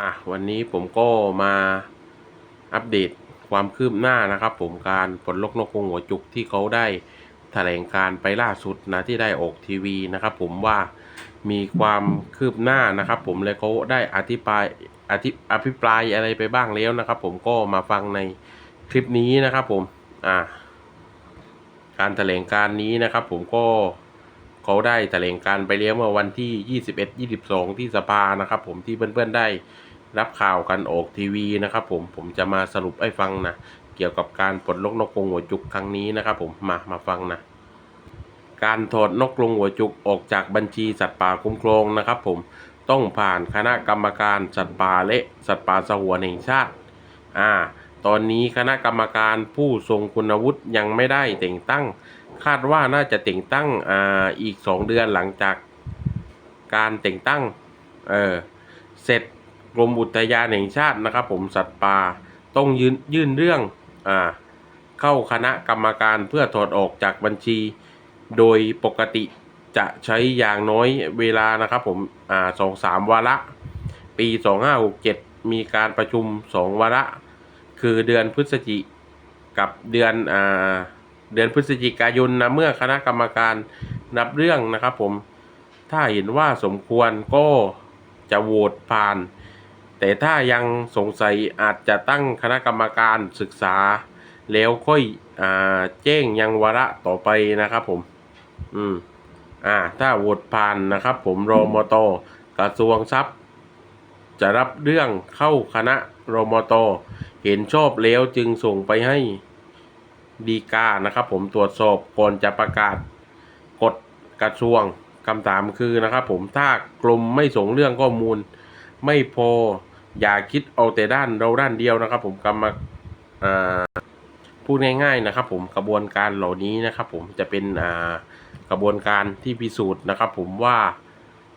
อะวันนี้ผมก็มาอัปเดตความคืบหน้านะครับ ผมการปลดล็อกนกกงหัวจุกที่เขาได้แถลงการไปล่าสุดนะที่ได้ออกทีวีนะครับ ผมว่ามีความคืบหน้านะครับ ผมเลยเขาได้อธิบายอธิอภิปรายอะไรไปบ้างแล้วนะครับ ผมก็มาฟังในคลิปนี้นะครับผมอ่าการแถลงการนี้นะครับ ผมก็เขาได้แถลงการไปแล้วเมื่อวันที่ 21 22 ที่สภานะครับ ผมที่เพื่อนๆได้ รับข่าวกันออกทีวีนะครับผมผมจะมาสรุปให้ฟังนะเกี่ยวกับการปลดล็อกนกกรงหัวจุกครั้งนี้นะครับผมมามาฟังนะการถอดนกกรงหัวจุกออกจากบัญชีสัตว์ป่าคุ้มครองนะครับ ผมต้องผ่านคณะกรรมการสัตว์ป่าและสัตว์ป่าสงวนแห่งชาติอ่าตอนนี้คณะกรรมการผู้ทรงคุณวุฒิยังไม่ได้แต่งตั้ง คาดว่าน่าจะแต่งตั้งอ่าอีกสองเดือนหลังจากการแต่งตั้งเออเสร็จ กรมอุทยานแห่งชาตินะครับผมสัตว์ป่าต้องยื่นยื่นเรื่องอ่าเข้าคณะกรรมการเพื่อถอดออกจากบัญชี โดยปกติจะใช้อย่างน้อยเวลานะครับผมอ่าสองสามวาระ ปีสองห้าหกเจ็ดมีการประชุมสองวาระ คือเดือนพฤศจิกับเดือนอ่าเดือนพฤศจิกายนนะเมื่อคณะกรรมการนับเรื่องนะครับผมถ้าเห็นว่าสมควรก็จะโหวตผ่าน แต่ถ้ายังสงสัยอาจจะตั้งคณะกรรมการศึกษา แล้วค่อยอ่าแจ้งยังวาระต่อไปนะครับผม อืม อ่า ถ้าโหวตผ่านนะครับผมรมตกระทรวงทรัพย์ จะรับเรื่องเข้าคณะรมตเห็นชอบแล้วจึงส่งไปให้ดีกานะครับผมตรวจสอบก่อนจะประกาศกฎกระทรวงคำถามคือนะครับผมถ้ากรมไม่ส่งเรื่องข้อมูล ไม่พออย่าคิดเอาแต่ด้านเราด้านเดียวนะครับ ผมกรรมาพูดง่ายๆนะครับ ผมกระบวนการเหล่านี้นะครับ ผมจะเป็นกระบวนการที่พิสูจน์นะครับ ผมว่า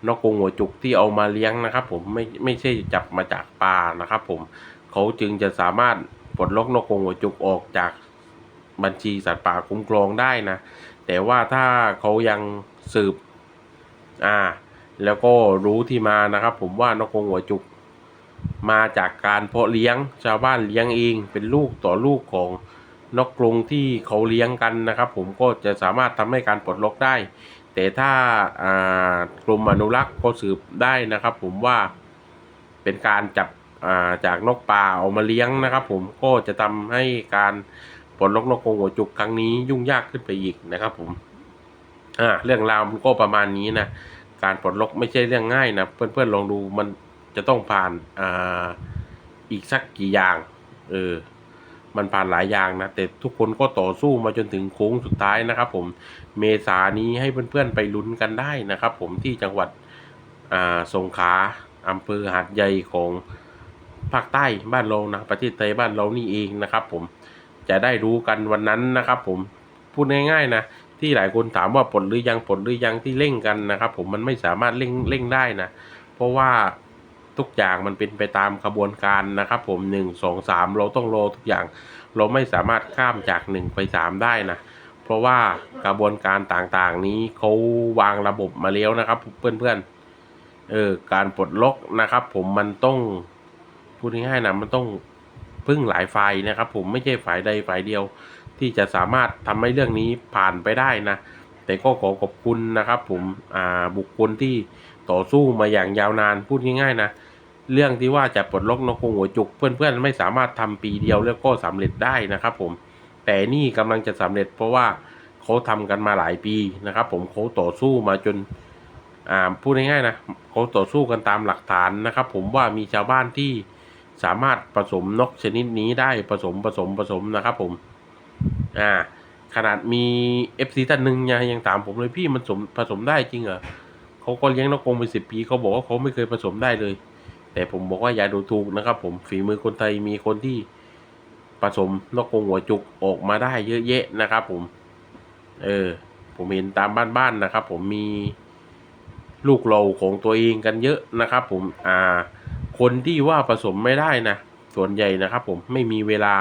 นกกงหัวจุกที่เอามาเลี้ยงนะครับ ผมไม่ไม่ใช่จับมาจากป่านะครับ ผมเขาจึงจะสามารถปลดล็อกนกกงหัวจุกออกจากบัญชีสัตว์ป่าคุ้มครองได้นะ แต่ว่าถ้าเขายังสืบอ่า แล้วก็รู้ที่มานะครับ ผมว่านกกงหัวจุก มาจากการเพาะเลี้ยงชาวบ้านเลี้ยงเองเป็นลูกต่อลูกของนกกรงที่เขาเลี้ยงกันนะครับ ผมก็จะสามารถทำให้การปลดล็อกได้ แต่ถ้าอ่ากรมอนุรักษ์ก็สืบได้นะครับ ผมว่าเป็นการจับาจากนกป่าเอามาเลี้ยงนะครับ ผมก็จะทำให้การปลดล็อกนกกรงหัวจุกครั้งนี้ยุ่งยากขึ้นไปอีกนะครับ ผมเรื่องราวมันก็ประมาณนี้นะ การปลดล็อกไม่ใช่เรื่องง่ายนะ เพื่อนๆลองดูมันจะต้องผ่านอ่าอีกสักกี่อย่างเออมันผ่านหลายอย่างนะ แต่ทุกคนก็ต่อสู้มาจนถึงโค้งสุดท้ายนะครับ ผมเมษานี้ให้เพื่อนๆไปลุ้นกันได้นะครับ ผมที่จังหวัดอ่าสงขลาอำเภอหาดใหญ่ของภาคใต้บ้านเรานะประเทศไทยบ้านเรานี่เองนะครับ ผมจะได้รู้กันวันนั้นนะครับ ผมพูดง่ายๆนะ ที่หลายคนถามว่าผลหรือยังผลหรือยังที่เร่งกันนะครับ ผมมันไม่สามารถเร่งเร่งได้นะ เพราะว่าทุกอย่างมันเป็นไปตามกระบวนการนะครับ ผมหนึ่งสองสามเราต้องรอทุกอย่าง เราไม่สามารถข้ามจากหนึ่งไปสามได้นะ เพราะว่ากระบวนการต่างๆ นี้เขาวางระบบมาแล้วนะครับ เพื่อนๆเออการปลดล็อกนะครับ ผมมันต้องพูดง่ายๆนะมันต้องพึ่งหลายฝ่ายนะครับ ผมไม่ใช่ฝ่ายใดฝ่ายเดียว ที่จะสามารถทำให้เรื่องนี้ผ่านไปได้นะ แต่ก็ขอขอบคุณนะครับผมบุคคลที่ต่อสู้มาอย่างยาวนานพูดง่ายๆนะเรื่องที่ว่าจะปลดล็อกนกกรงหัวจุก เพื่อนๆ ไม่สามารถทำปีเดียวแล้วก็สำเร็จได้นะครับผมแต่นี่กำลังจะสำเร็จเพราะว่าเขาทำกันมาหลายปีนะครับ ผมเขาต่อสู้มาจนอ่าพูดง่ายๆนะเขาต่อสู้กันตามหลักฐานนะครับ ผมว่ามีชาวบ้านที่สามารถผสมนกชนิดนี้ได้ผสมผสมผสมนะครับผม อ่า ขนาดมีเอฟซีท่านหนึ่งยังยังถามผมเลยพี่มันสมผสมได้จริงเหรอเขาก็เลี้ยงนกกรงเป็นสิบปีเขาบอกว่าเขาไม่เคยผสมได้เลย แต่ผมบอกว่าอย่าดูถูกนะครับ ผมฝีมือคนไทยมีคนที่ผสมนกกรงหัวจุกออกมาได้เยอะแยะนะครับ ผม เออ ผมเห็นตามบ้านๆนะครับ ผมมีลูกเราของตัวเองกันเยอะนะครับ ผมอ่า คนที่ว่าผสมไม่ได้นะส่วนใหญ่นะครับ ผมไม่มีเวลา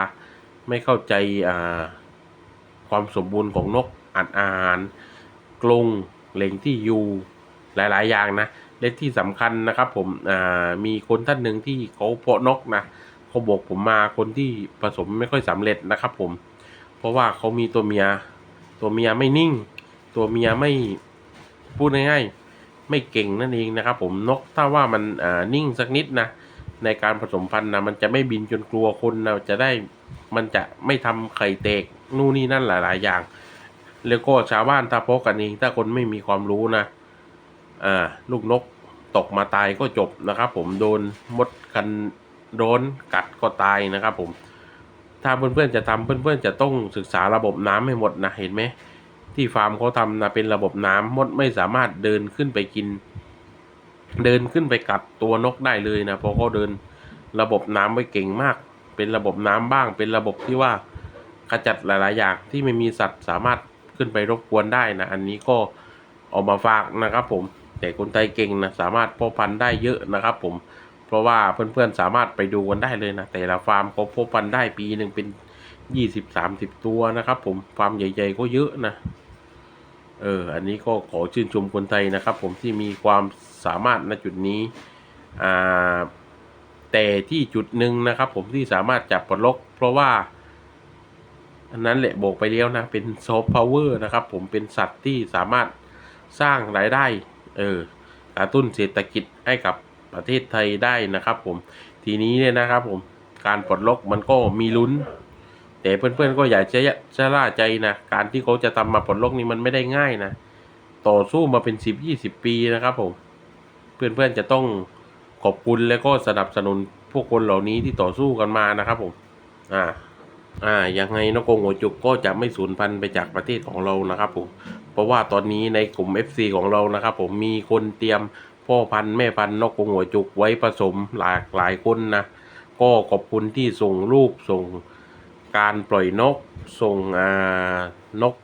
ไม่เข้าใจอ่า ความสมบูรณ์ของนกอัดอาหารกรงเหล่งที่อยู่หลาย ๆ อย่างนะและที่สำคัญนะครับผมมีคนท่านหนึ่งที่เขาเพาะนกนะเขาบอกผมมาคนที่ผสมไม่ค่อยสำเร็จนะครับผม เพราะว่าเขามีตัวเมีย ตัวเมียไม่นิ่ง ตัวเมียไม่พูดง่ายๆไม่เก่งนั่นเองนะครับผมนกถ้าว่ามันนิ่งสักนิดนะในการผสมพันธุ์นะมันจะไม่บินจนกลัวคนนะจะได้มันจะไม่ทำไข่แตก นู่นนี่นั่นหลาย ๆ อย่าง แล้วก็ชาวบ้านถ้าพกกันเองถ้าคนไม่มีความรู้นะอ่าลูกนกตกมาตายก็จบนะครับ ผมโดนมดกันโดนกัดก็ตายนะครับ ผม ถ้าเพื่อนๆจะทำเพื่อนๆจะต้องศึกษาระบบน้ำให้หมดนะเห็นไหมที่ฟาร์มเขาทำนะเป็นระบบน้ำมดไม่สามารถเดินขึ้นไปกิน เดินขึ้นไปกัดตัวนกได้เลยนะเพราะเขาเดินระบบน้ำไว้เก่งมาก เป็นระบบน้ำบ้าง เป็นระบบที่ว่า ขจัดหลาย ๆ อย่างที่ไม่มีสัตว์สามารถขึ้นไปรบกวนได้นะ อันนี้ก็เอามาฝากนะครับผม แต่คนไทยเก่งนะสามารถเพาะพันธุ์ได้เยอะนะครับผม เพราะว่าเพื่อน ๆ สามารถไปดูกันได้เลยนะ แต่ละฟาร์มเขาเพาะพันธุ์ได้ปีหนึ่งเป็นยี่สิบสามสิบตัวนะครับผม ฟาร์มใหญ่ ๆ ก็เยอะนะ เออ อันนี้ก็ขอชื่นชมคนไทยนะครับ ผมที่มีความสามารถณจุดนี้ อ่า แต่ที่จุดหนึ่งนะครับ ผมที่สามารถจับปลดล็อกเพราะว่า อันนั้นแหละบอกไปแล้วนะ เป็นซอฟต์พาวเวอร์นะครับ ผมเป็นสัตว์ที่สามารถสร้างรายได้ เออกระตุ้นเศรษฐกิจให้กับประเทศไทยได้นะครับ ผม ทีนี้เนี่ยนะครับ ผม การปลดล็อกมันก็มีลุ้น แต่เพื่อนๆก็อย่าจะชะล่าใจนะ การที่เขาจะทำมาปลดล็อกนี้มันไม่ได้ง่ายนะ ต่อสู้มาเป็นสิบยี่สิบปีนะครับ ผม เพื่อนๆจะต้องขอบคุณและก็สนับสนุนพวกคนเหล่านี้ที่ต่อสู้กันมานะครับ ผม อ่า อ่ายังไงนกกงหัวจุกก็จะไม่สูญพันธุ์ไปจากประเทศของเรานะครับผมเพราะว่าตอนนี้ในกลุ่ม FC ของเรานะครับ ผมมีคนเตรียมพ่อพันธุ์แม่พันธุ์นกกงหัวจุกไว้ผสมหลากหลายคนนะก็ขอบคุณที่ส่งรูปส่งการปล่อยนกส่งอ่านก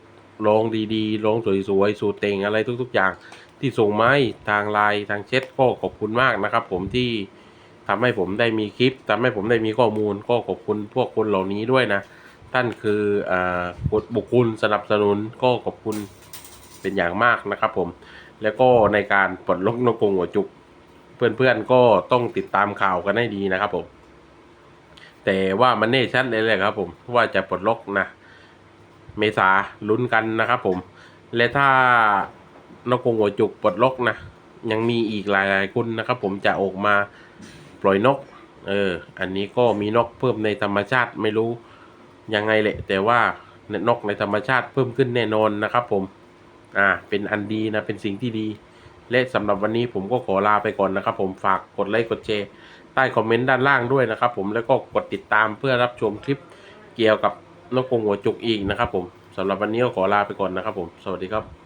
ร้องดีๆร้องสวยๆสูตรเต็งอะไรทุก ๆ อย่างที่ส่งมาให้ทางไลน์ทางเช็ดก็ขอบคุณมากนะครับ ผมที่ ทำให้ผมได้มีคลิปทำให้ผมได้มีข้อมูลก็ขอบคุณพวกคนเหล่านี้ด้วยนะ ท่านคืออ่าบุคคลสนับสนุนก็ขอบคุณเป็นอย่างมากนะครับผม แล้วก็ในการปลดล็อกนกกงหัวจุก เพื่อนๆก็ต้องติดตามข่าวกันให้ดีนะครับผม แต่ว่ามันแน่ชัดเลยแหละครับผมว่าจะปลดล็อกนะ เมษาลุ้นกันนะครับผม และถ้านกกงหัวจุกปลดล็อกนะยังมีอีกหลายๆคนนะครับผมจะออกมา ปล่อยนก เออ อันนี้ก็มีนกเพิ่มในธรรมชาติไม่รู้ยังไงแหละ แต่ว่านกในธรรมชาติเพิ่มขึ้นแน่นอนนะครับผม อ่า เป็นอันดีนะ เป็นสิ่งที่ดี และสำหรับวันนี้ผมก็ขอลาไปก่อนนะครับผม ฝากกดไลค์กดแชร์ใต้คอมเมนต์ด้านล่างด้วยนะครับผม แล้วก็กดติดตามเพื่อรับชมคลิปเกี่ยวกับนกกรงหัวจุกอีกนะครับผมสำหรับวันนี้ก็ขอลาไปก่อนนะครับผม สวัสดีครับ